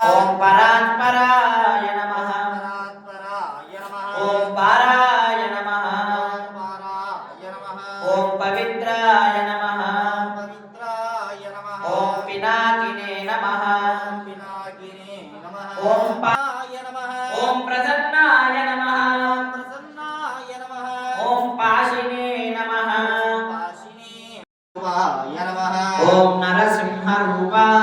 ఓం పరాత్పరాయ నమః. ఓం పారాయ నమః. ఓం పవిత్రాయ నమః. ఓం పినాకినే నమః. ఓం పా- పాయ నమః ఓం ప్రసన్నాయ నమః. ప్రసన్నాయ నమః. ఓం పాశినే నమః. ఓం నరసింహ నమః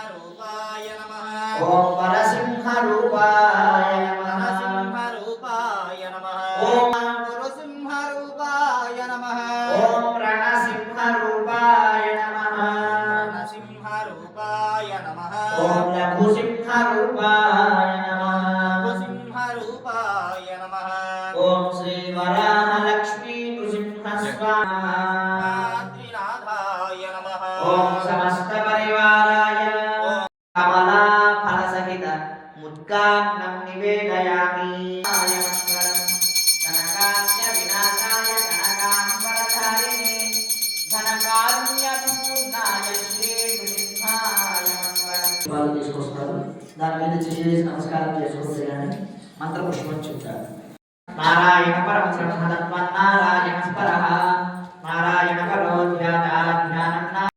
నరసింహ రూపాయ నమః. ఓం వరసింహ రూపాయ నమః. నరసింహ రూపాయ నమః. ఓం నరసింహ రూపాయ నమః. ఓం రణసింహ రూపాయ నమః. నరసింహ రూపాయ నమః. ఓం లఘుసింహ రూపాయ నమః. నరసింహ రూపాయ నమః. ఓం శ్రీ వరాహ లక్ష్మీ నృసింహ స్వాహ త్రినాథాయ ముద్గాన్నం నివేదయామి కనకాంచ వినాశాయ కనకాంబరధారిణే ధనకారుణ్యపూర్ణాయ శ్రీ వాళ్ళు తీసుకొస్తారు దాని మీద చేసి నమస్కారం చేసుకుంటే కానీ మంత్రపుష్పం చెప్తారు నారాయణ పరమ బ్రహ్మ నారాయణ పరో